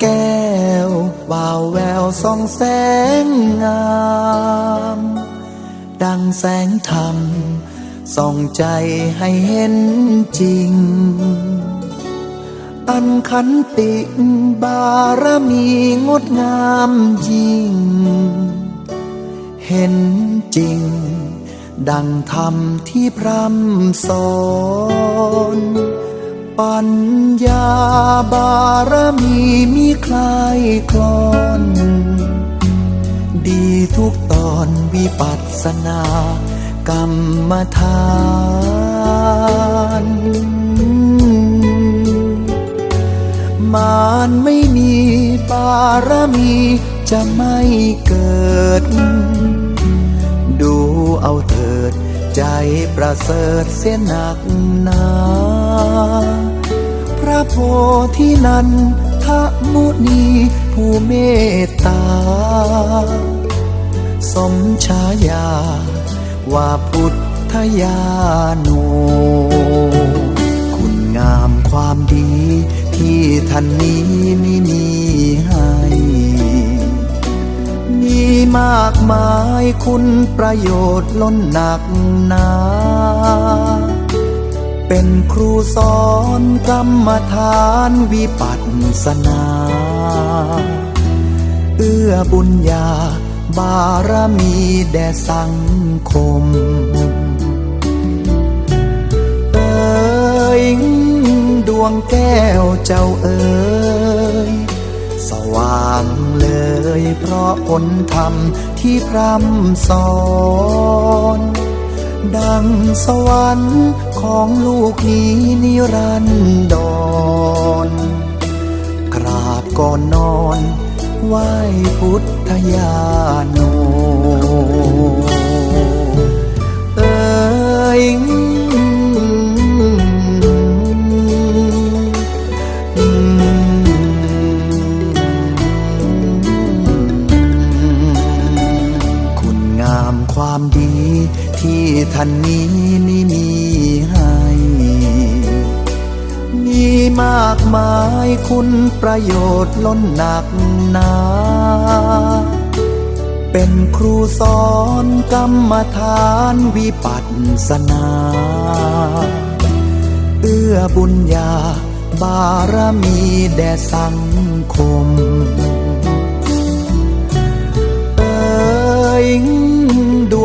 แก้ววาวแววส่องแสงงาม ดังแสงธรรมส่องใจให้เห็นจริง อันขันติบารมีงดงามยิ่ง เห็นจริง ดังธรรมที่พร่ำสอน ปัญญาบารมีมีคลายคลอน ดีทุกตอนวิปัสสนากรรมฐานมารไม่มีบารมีจะไม่เกิด ดูเอาเถิดใจประเสริฐเสียหนักหนา ระโพธินันทมุนีผู้เมตตา สมชายา ว่าพุทธญาโน คุณงามความดีที่ท่านนี้ไม่มีให้มีมากมายคุณประโยชน์ล้นหนักหนา เป็นครูสอนกรรมฐานวิปัสสนา เอื้อบุญญาบารมีแด่สังคม เอ่ยดวงแก้วเจ้าเอ๋ยสว่างเลยเพราะผลธรรมที่พร่ำสอน ดังสวรรค์ของลูกนี้นิรันดรกราบก่อนนอนไหว้พุทธญาโนเอ๋ย ที่ท่านนี้ไม่มีให้ มีมากมายคุณประโยชน์ล้นหนักหนาเป็นครูสอนกรรมฐานวิปัสสนา เอื้อบุญญาบารมีแด่สังคม เอ่ย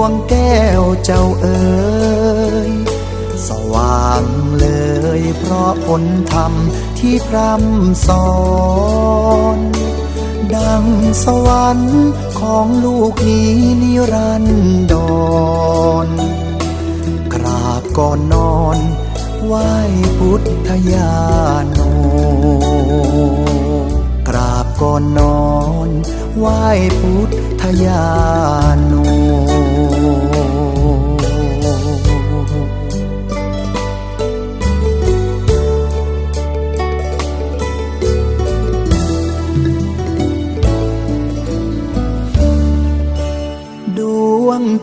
วงแก้วเจ้าเอ๋ยสว่างเลยเพราะผลธรรมที่พร่ำสอน ดังสวรรค์ของลูกนี้นิรันดรกราบก่อนนอนไหว้พุทธญาโน กราบก่อนนอนไหว้พุทธญาโน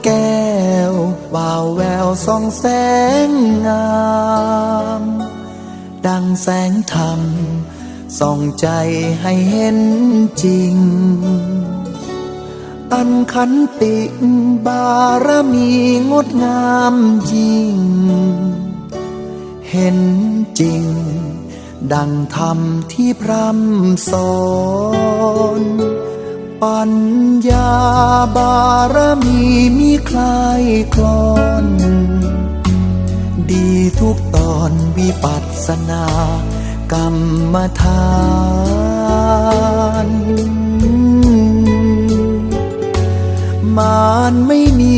แก้ววาวแววส่องแสงงาม ดังแสงธรรมส่องใจให้เห็นจริง อันขันติบารมีงดงามยิ่ง เห็นจริง ดังธรรมที่พร่ำสอน ปัญญาบารมีมีคลายคลอน ดีทุกตอนวิปัสสนากรรมฐานมารไม่มี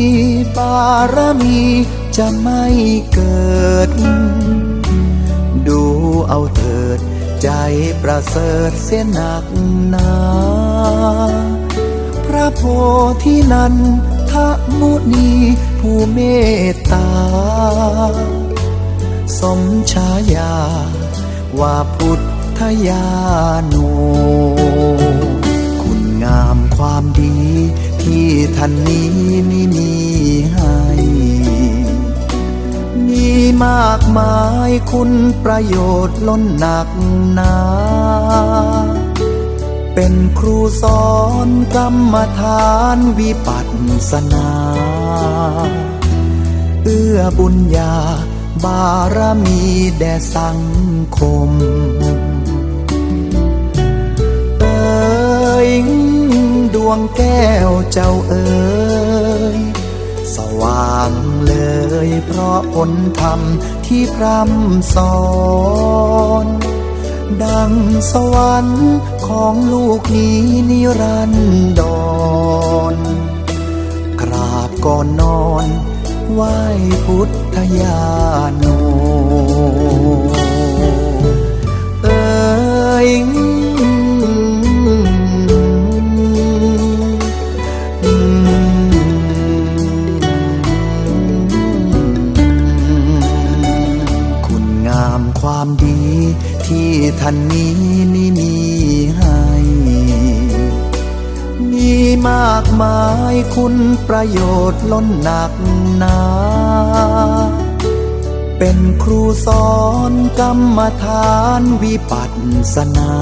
บารมีจะไม่เกิด ดูเอาเถิด ใจประเสริฐเสียหนักหนา พระโพธินันทมุนีผู้เมตตา สมชายา ว่าพุทธญาโน คุณงามความดีที่ท่านนี้ไม่มีให้ มีมากมายคุณประโยชน์ล้นหนักหนา เป็นครูสอนกรรมฐานวิปัสสนา เอื้อบุญญาบารมีแด่สังคม เอ่ยดวงแก้วเจ้าเอ๋ยสว่าง ยเพราะผลธรรมที่พร่ำสอน ดังสวรรค์ของลูกนี้นิรันดรกราบก่อนนอนไหว้พุทธญาโนเอ่ย ท่านนี้นี่มีให้ มีมากมายคุณประโยชน์ล้นหนักหนาเป็นครูสอนกรรมฐานวิปัสสนา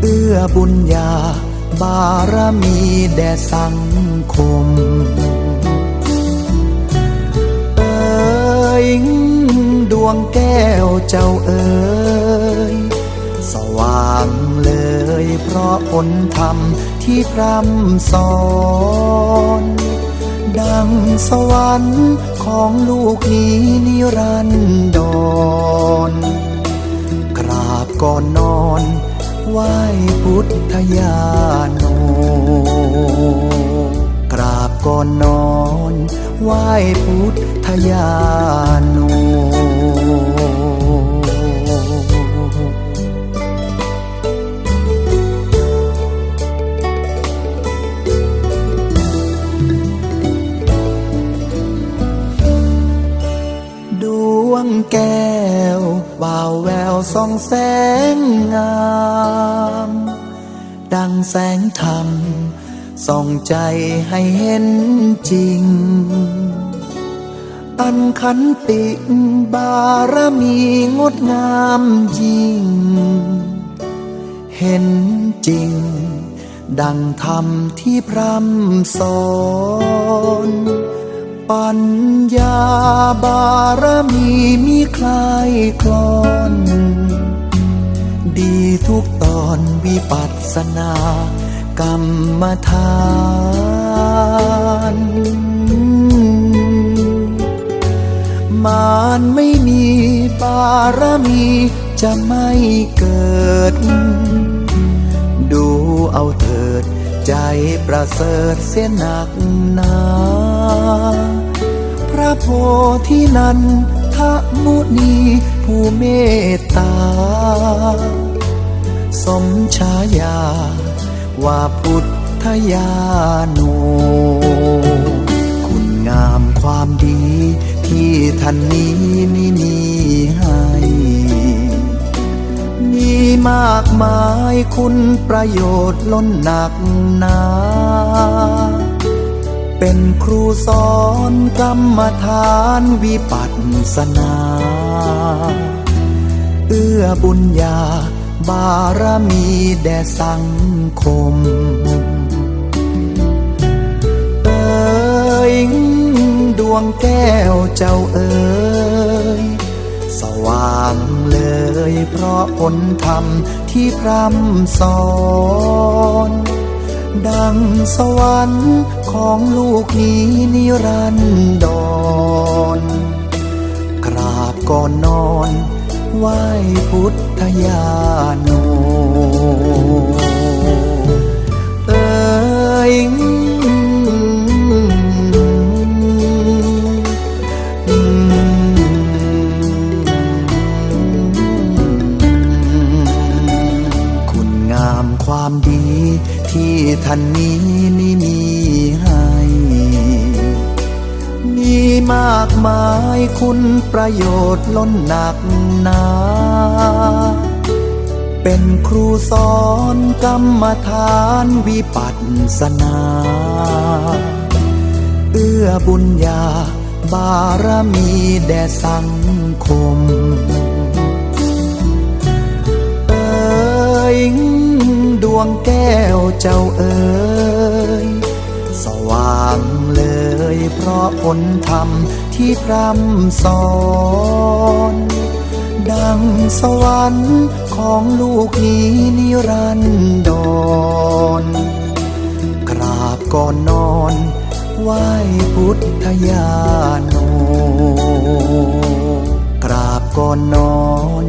เอื้อบุญญาบารมีแด่สังคม เอ่ย วงแก้วเจ้าเอ๋ยสว่างเลยเพราะผลธรรมที่พร่ำสอน ดังสวรรค์ของลูกนี้นิรันดรกราบก่อนนอนไหว้พุทธญาโน กราบก่อนนอนไหว้พุทธญาโน แก้วบ่าวแววส่องแสงงาม ดังแสงธรรมส่องใจให้เห็นจริง อันขันติบารมีงดงามยิ่ง เห็นจริง ดังธรรมที่พร่ำสอน ปัญญาบารมีมีคลายคลอน ดีทุกตอนวิปัสสนากรรมฐานมารไม่มีบารมีจะไม่เกิด ดูเอาเถิดใจประเสริฐเสียหนักหนา ระโพธินันทมุนีผู้เมตตา สมฉายา ว่าพุทธญาโน คุณงามความดีที่ท่านนี้นี่มีให้ มีมากมายคุณประโยชน์ล้นหนักหนา เป็นครูสอนกรรมฐานวิปัสสนา เอื้อบุญญาบารมีแด่สังคม เอ่ยดวงแก้วเจ้าเอ๋ยสว่างเลยเพราะผลธรรมที่พร่ำสอน ดังสวรรค์ของลูกนี้นิรันดรกราบก่อนนอนไหว้พุทธญาโนเอ๋ย ท่านนี้นี่มีให้ มีมากมายคุณประโยชน์ล้นหนักหนาเป็นครูสอนกรรมฐานวิปัสสนา เอื้อบุญญาบารมีแด่สังคม เอ่ย วงแก้วเจ้าเอ๋ยสว่างเลยเพราะผลธรรมที่พร่ำสอน ดังสวรรค์ของลูกนี้นิรันดรกราบก่อนนอนไหว้พุทธญาโน กราบก่อนนอน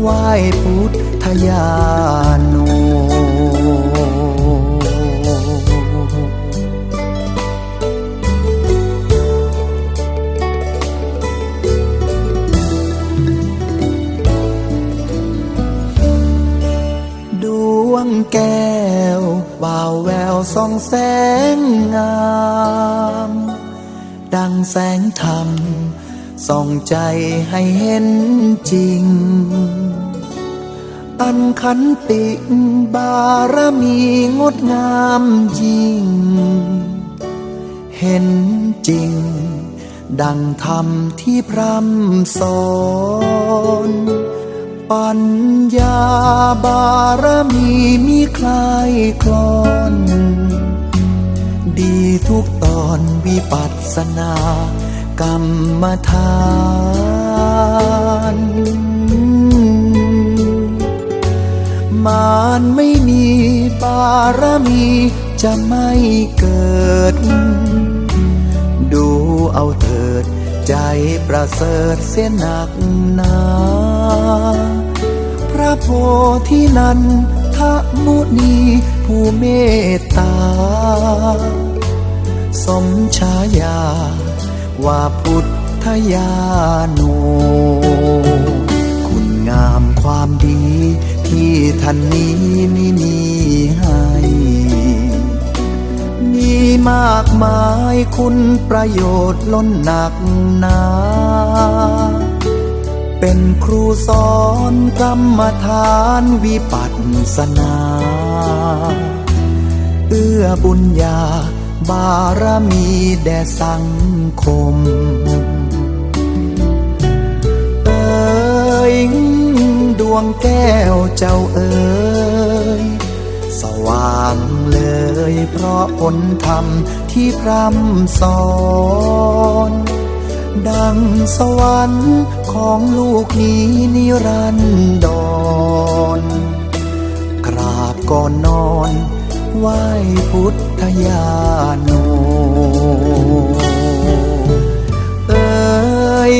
ไหว้พุทธญาโน แก้ววาวแววส่องแสงงาม ดังแสงธรรมส่องใจให้เห็นจริง อันขันติบารมีงดงามยิ่ง เห็นจริง ดังธรรมที่พร่ำสอน ปัญญาบารมีมีคลายคลอน ดีทุกตอนวิปัสสนากรรมฐานมารไม่มีบารมีจะไม่เกิด ดูเอาเถิดใจประเสริฐเสียหนักหนา ธินันทมุนีผู้เมตตา สมชายา ว่าพุทธญาโน คุณงามความดีที่ท่านนี้นี่มีให้ มีมากมายคุณประโยชน์ล้นหนักหนา เป็นครูสอนกรรมฐานวิปัสสนา เอื้อบุญญาบารมีแด่สังคม เอ่ยดวงแก้วเจ้าเอ๋ยสว่างเลยเพราะผลธรรมที่พร่ำสอน ดังสวรรค์ของลูกนี้นิรันดรกราบก่อนนอนไหว้พุทธญาโนเอ๋ย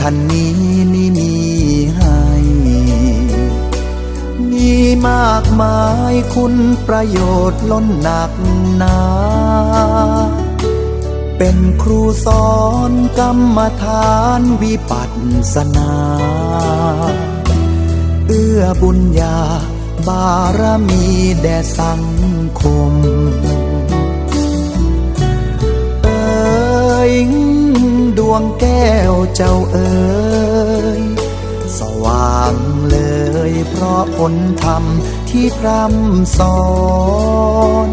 ท่านนี้นี่มีให้ มีมากมายคุณประโยชน์ล้นหนักหนา เป็นครูสอนกรรมฐานวิปัสสนา เอื้อบุญญาบารมีแด่สังคม เอ่ย วงแก้วเจ้าเอ๋ยสว่างเลยเพราะผลธรรมที่พร่ำสอน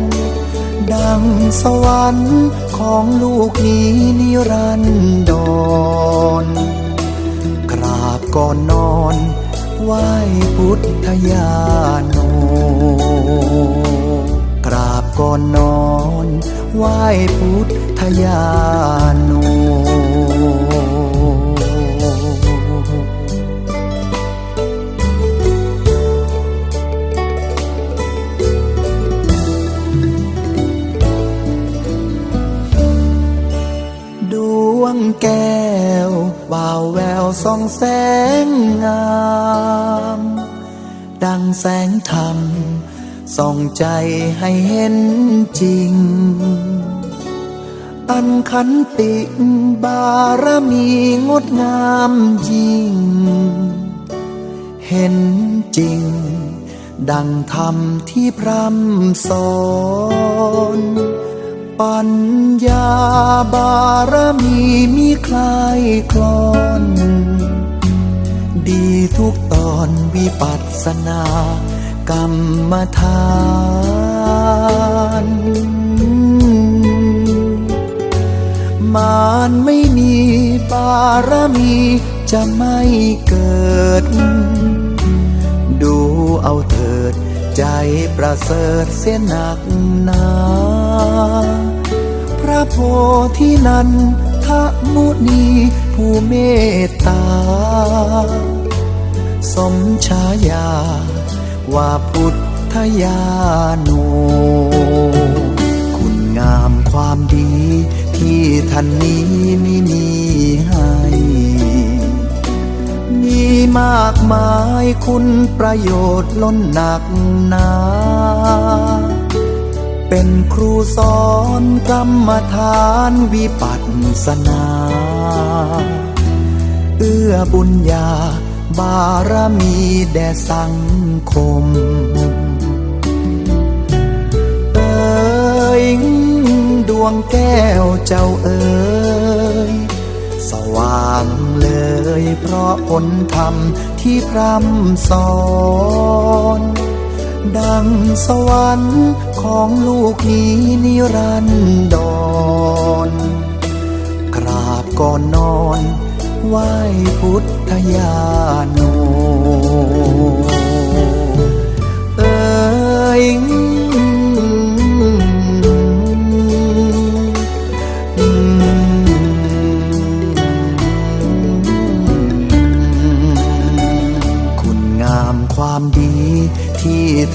ดังสวรรค์ของลูกนี้นิรันดรกราบก่อนนอนไหว้พุทธญาโน กราบก่อนนอนไหว้พุทธญาโน แก้ววาวแววส่องแสงงาม ดังแสงธรรมส่องใจให้เห็นจริง อันขันติบารมีงดงามยิ่ง เห็นจริง ดังธรรมที่พร่ำสอน ปัญญาบารมีมีคลายคลอน ดีทุกตอนวิปัสสนากรรมฐานมารไม่มีบารมีจะไม่เกิด ดูเอาเถิดใจประเสริฐเสียหนักหนา ระโพธินันทมุนีผู้เมตตา สมชายา ว่าพุทธญาโน คุณงามความดีที่ท่านนี้ไม่มีให้ มีมากมายคุณประโยชน์ล้นหนักหนา เป็นครูสอนกรรมฐานวิปัสสนา เอื้อบุญญาบารมีแด่สังคม เอ่ยดวงแก้วเจ้าเอ๋ยสว่างเลยเพราะผลธรรมที่พร่ำสอน ดังสวรรค์ของลูกนี้นิรันดรกราบก่อนนอนไหว้พุทธญาโนเอ๋ย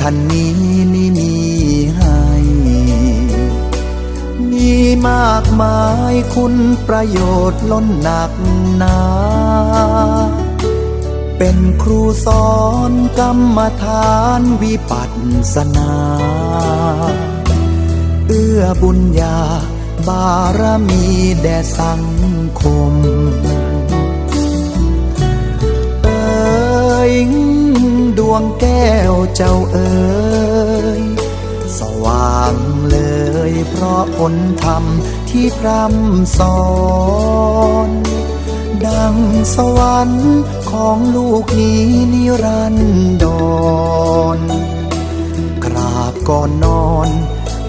ท่านนี้ไม่มีให้ มีมากมายคุณประโยชน์ล้นหนักหนาเป็นครูสอนกรรมฐานวิปัสสนา เอื้อบุญญาบารมีแด่สังคม เอ่ย วงแก้วเจ้าเอ๋ยสว่างเลย เพราะผลธรรมที่พร่ำสอน ดังสวรรค์ของลูกนี้นิรันดรกราบก่อนนอน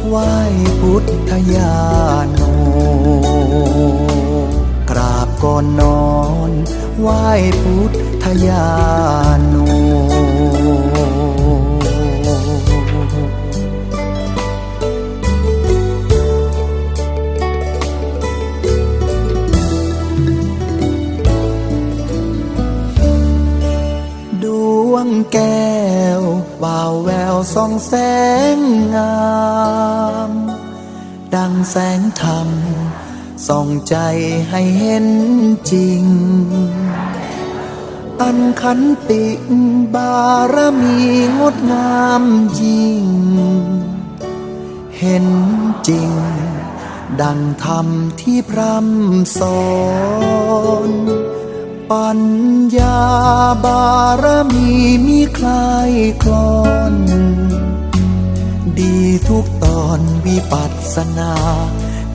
ไหว้พุทธญาโน กราบก่อนนอนไหว้พุทธญาโน วงแก้ววาวแววส่องแสงงาม ดังแสงธรรมส่องใจให้เห็นจริง อันขันติบารมีงดงามยิ่ง เห็นจริง ดังธรรมที่พร่ำสอน ปัญญาบารมีมีคลายคลอน ดีทุกตอนวิปัสสนา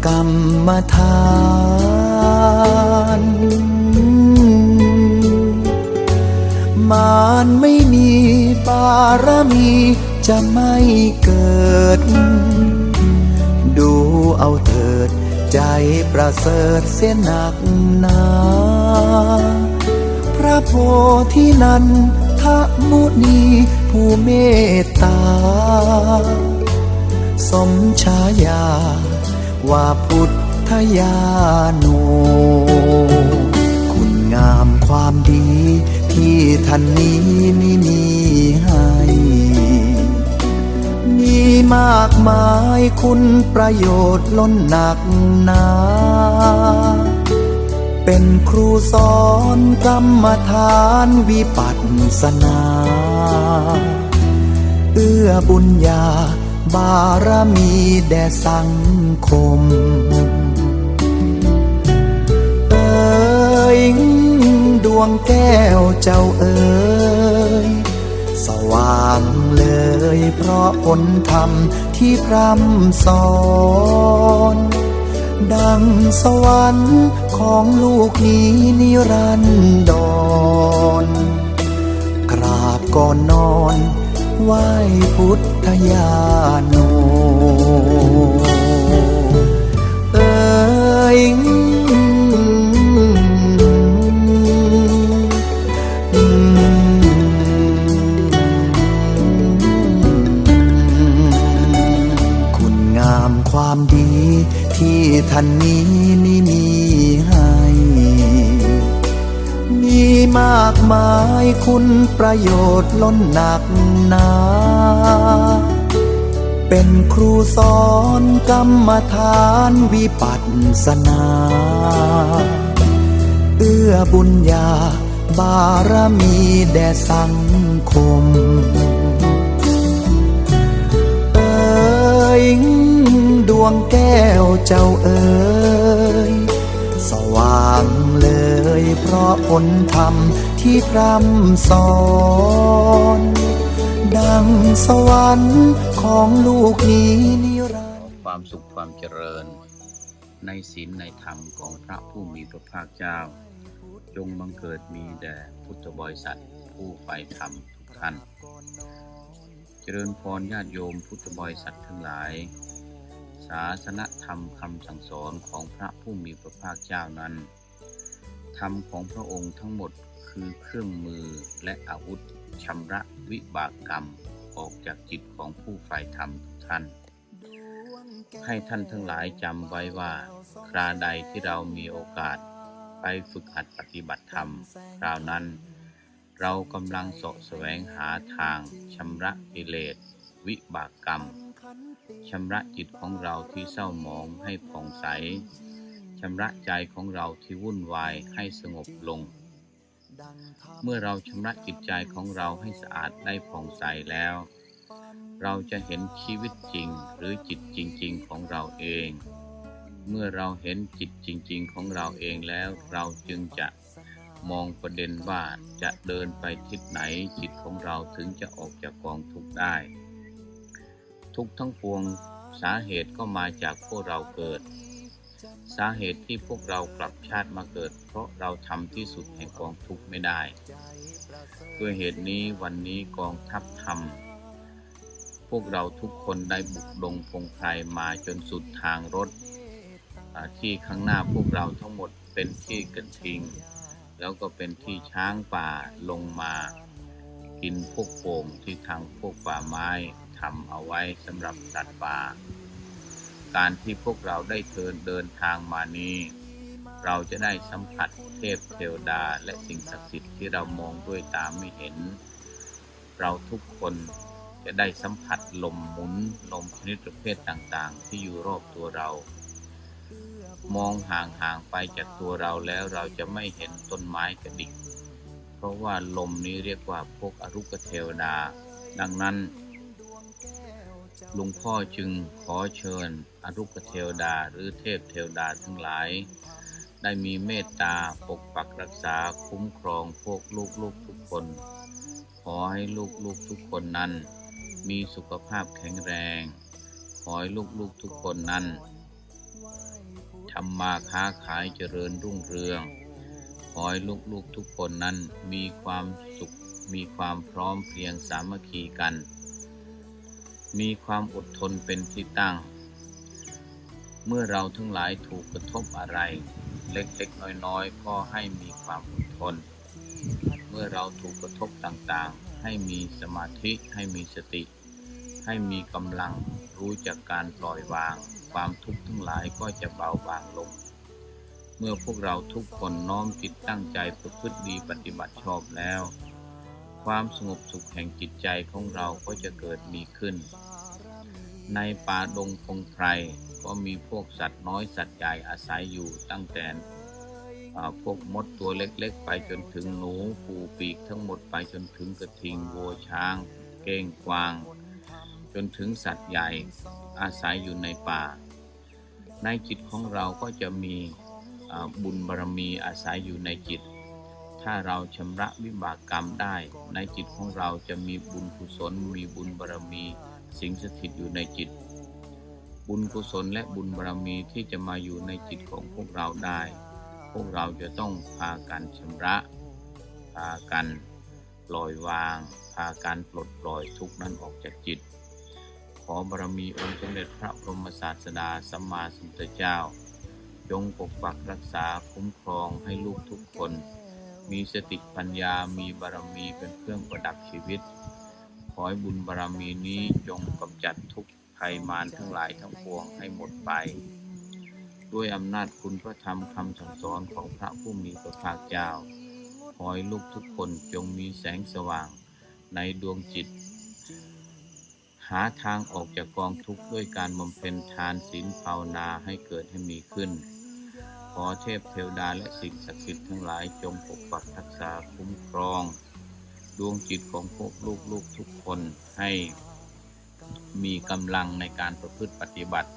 กรรมฐานมารไม่มีบารมีจะไม่เกิด ดูเอาเถิดใจประเสริฐเสียหนักหนา พระโพธินันทมุนีผู้เมตตา สมชายา ว่าพุทธญาโน คุณงามความดีที่ท่านนี้ไม่มีให้มีมากมายคุณประโยชน์ล้นหนักหนา เป็นครูสอนกรรมฐานวิปัสสนา เอื้อบุญญาบารมีแด่สังคม เอ่ยดวงแก้วเจ้าเอ๋ยสว่างเลยเพราะผลธรรมที่พร่ำสอน ดังสวรรค์ของลูกนี้นิรันดร กราบก่อนนอนไหว้พุทธญาโนเอ๋ย ที่ท่านนี้นี่มีให้ มีมากมายคุณประโยชน์ล้นหนักหนาเป็นครูสอนกรรมฐานวิปัสสนา เอื้อบุญญาบารมีแด่สังคม วงแก้วเจ้าเอ่ยสว่างเลยเพราะผลธรรมที่พร่ำสอน ดังสวรรค์ของลูกนี้นิรันดร์ความสุขความเจริญ ในศีลในธรรมของพระผู้มีพระภาคเจ้า จงบังเกิดมีแด่พุทธบริษัทผู้ใฝ่ธรรมทุกท่าน เจริญพรญาติโยมพุทธบริษัททั้งหลายาสนธรรมคำสั่งสอนของพระผู้มีพระภาคเจ้านั้น ธรรมของพระองค์ทั้งหมดคือเครื่องมือและอาวุธชำระวิบากกรรมออกจากจิตของผู้ฝ่ายธรรมทุกท่าน ให้ท่านทั้งหลายจำไว้ว่า คราใดที่เรามีโอกาสไปฝึกหัดปฏิบัติธรรมคราวนั้น เรากำลังสาะแสวงหาทางชำระกิเลสวิบากกรรม ชำระจิตของเราที่เศร้าหมองให้ผ่องใส ชำระใจของเราที่วุ่นวายให้สงบลง เมื่อเราชำระจิตใจของเราให้สะอาดได้ผ่องใสแล้ว เราจะเห็นชีวิตจริงหรือจิตจริง ๆ ของเราเอง เมื่อเราเห็นจิตจริง ๆ ของเราเองแล้วเราจึงจะมองประเด็นว่าจะเดินไปทิศไหนจิตของเราถึงจะออกจากกองทุกข์ได้ ทุกทั้งปวงสาเหตุก็มาจากพวกเราเกิด สาเหตุที่พวกเรากลับชาติมาเกิด เพราะเราทำที่สุดแห่งกองทุกข์ไม่ได้ ด้วยเหตุนี้วันนี้กองทัพธรรม พวกเราทุกคนได้บุกดงพงไพรมาจนสุดทางรถ ที่ข้างหน้าพวกเราทั้งหมดเป็นที่กระทิง แล้วก็เป็นที่ช้างป่าลงมา กินพวกโป่งที่ทางพวกป่าไม้ ทำเอาไว้สำหรับสัตว์ป่า การที่พวกเราได้เทินเดินทางมานี้ เราจะได้สัมผัสเทพเทวดาและสิ่งศักดิ์สิทธิ์ที่เรามองด้วยตาไม่เห็น เราทุกคนจะได้สัมผัสลมหมุนลมชนิดประเภทต่างๆ ที่อยู่รอบตัวเรา มองห่างๆไปจากตัวเราแล้วเราจะไม่เห็นต้นไม้กระดิก เพราะว่าลมนี้เรียกว่าพวกอรุกเทวดา ดังนั้น ลุงพ่อจึงขอเชิญอรุกเทวดาหรือเทพเทวดาทั้งหลาย ได้มีเมตตาปกปักรักษาคุ้มครองพวกลูกๆทุกคน ขอให้ลูกๆทุกคนนั้น มีสุขภาพแข็งแรง ขอให้ลูกๆทุกคนนั้นทำมาค้าขายเจริญรุ่งเรือง ขอให้ลูกๆทุกคนนั้นมีความสุข มีความพร้อมเพรียงสามัคคีกัน มีความอดทนเป็นที่ตั้ง เมื่อเราทั้งหลายถูกกระทบอะไร เล็กๆ น้อยๆ ก็ให้มีความอดทน เมื่อเราถูกกระทบต่างๆ ให้มีสมาธิให้มีสติ ให้มีกำลังรู้จักการปล่อยวาง ความทุกข์ทั้งหลายก็จะเบาบางลง เมื่อพวกเราทุกคนน้อมจิตตั้งใจประพฤติดีปฏิบัติชอบแล้ว ความสงบสุขแห่งจิตใจของเราก็จะเกิดมีขึ้น ในป่าดงพงไพรก็มีพวกสัตว์น้อยสัตว์ใหญ่อาศัยอยู่ตั้งแต่พวกมดตัวเล็กๆ ไปจนถึงหนูปูปีกทั้งหมดไปจนถึงกระทิงวัวช้าง เก้งกวาง จนถึงสัตว์ใหญ่อาศัยอยู่ในป่า ในจิตของเราก็จะมีบุญบารมีอาศัยอยู่ในจิต ถ้าเราชำระวิบากกรรมได้ ในจิตของเราจะมีบุญกุศล มีบุญบารมี สิงสถิตอยู่ในจิต บุญกุศลและบุญบารมีที่จะมาอยู่ในจิตของพวกเราได้ พวกเราจะต้องพากันชำระ พากันปล่อยวาง พาการปลดปล่อยทุกข์นั้นออกจากจิต ขอบารมีองค์สมเด็จพระบรมศาสดาสัมมาสัมพุทธเจ้า จงปกปักรักษาคุ้มครองให้ลูกทุกคน มีสติปัญญามีบารมีเป็นเครื่องประดับชีวิต ขอให้บุญบารมีนี้จงกำจัดทุกภัยมารทั้งหลายทั้งปวงให้หมดไป ด้วยอำนาจคุณพระธรรมคำสั่งสอนของพระผู้มีพระภาคเจ้า ขอให้ลูกทุกคนจงมีแสงสว่างในดวงจิต หาทางออกจากกองทุกข์ด้วยการบำเพ็ญทานศีลภาวนาให้เกิดให้มีขึ้น ขอเทพเทวดาและสิ่งศักดิ์สิทธิ์ทั้งหลายจงปกปักรักษาคุ้มครอง ดวงจิตของพวกลูกๆทุกคนให้มีกำลังในการประพฤติปฏิบัติ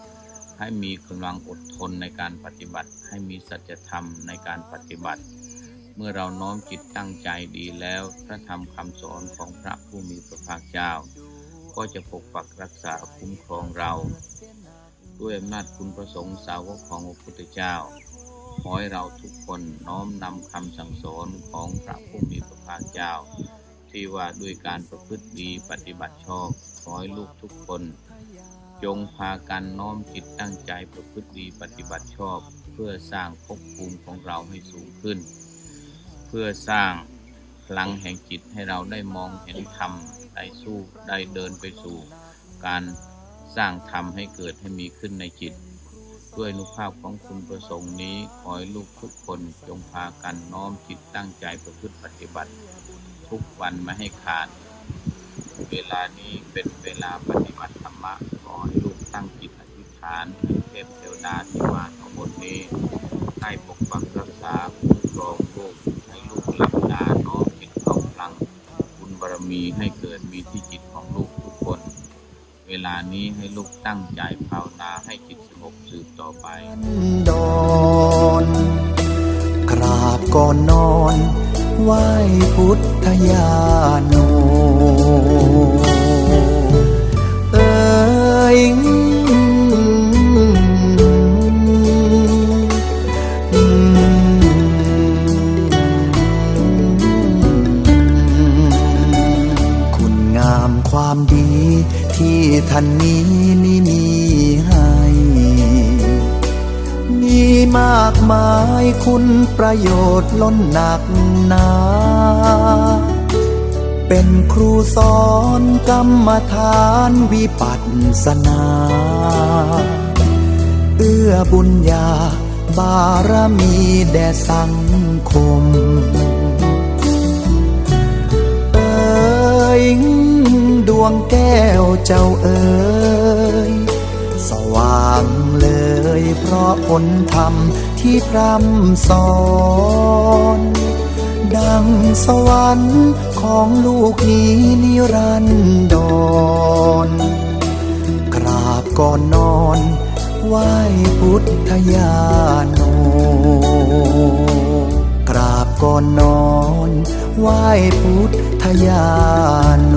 ให้มีกำลังอดทนในการปฏิบัติ ให้มีสัจธรรมในการปฏิบัติ เมื่อเราน้อมจิตตั้งใจดีแล้ว พระธรรมคำสอนของพระผู้มีพระภาคเจ้า ก็จะปกปักรักษาคุ้มครองเรา ด้วยอำนาจคุณประสงค์สาวกของพระพุทธเจ้า ขอให้เราทุกคนน้อมนำคำสั่งสอนของพระผู้มีพระภาคเจ้า ที่ว่าด้วยการประพฤติดีปฏิบัติชอบขอให้ลูกทุกคน จงพากันน้อมจิตตั้งใจประพฤติดีปฏิบัติชอบ เพื่อสร้างภพภูมิของเราให้สูงขึ้น เพื่อสร้างพลังแห่งจิตให้เราได้มองเห็นธรรมได้สู้ได้เดินไปสู่ การสร้างธรรมให้เกิดให้มีขึ้นในจิต ด้วยนุภาพของคุณประสงค์นี้ ขอให้ลูกทุกคนจงพากันน้อมจิตตั้งใจประพฤติปฏิบัติ ทุกวันไม่ให้ขาด เวลานี้เป็นเวลาปฏิบัติธรรมะขอให้ลูกตั้งจิตอธิษฐานเทพเทวดาที่มาทั้งหมดนี้ให้ปกปักรักษาคุ้มครองลูกให้ลูกหลับตาน้อมจิตเข้าพลังบุญบารมีให้เกิดมีที่จิตของลูกทุกคน เวลานี้ให้ลูกตั้งใจภาวนาให้จิตสงบ ต่อไปดอนกราบก่อนนอนไหว้พุทธญาโนเอ่ยคุณงามความดีที่ท่านนี้ มากมายคุณประโยชน์ล้นหนักหนาเป็นครูสอนกรรมฐานวิปัสสนา เอื้อบุญญาบารมีแด่สังคม เอ่ยดวงแก้วเจ้าเอ่ยสว่างเลย เพราะผลธรรมที่พร่ำสอน ดังสวรรค์ของลูกนี้นิรันดรกราบก่อนนอนไหว้พุทธญาโน กราบก่อนนอนไหว้พุทธญาโน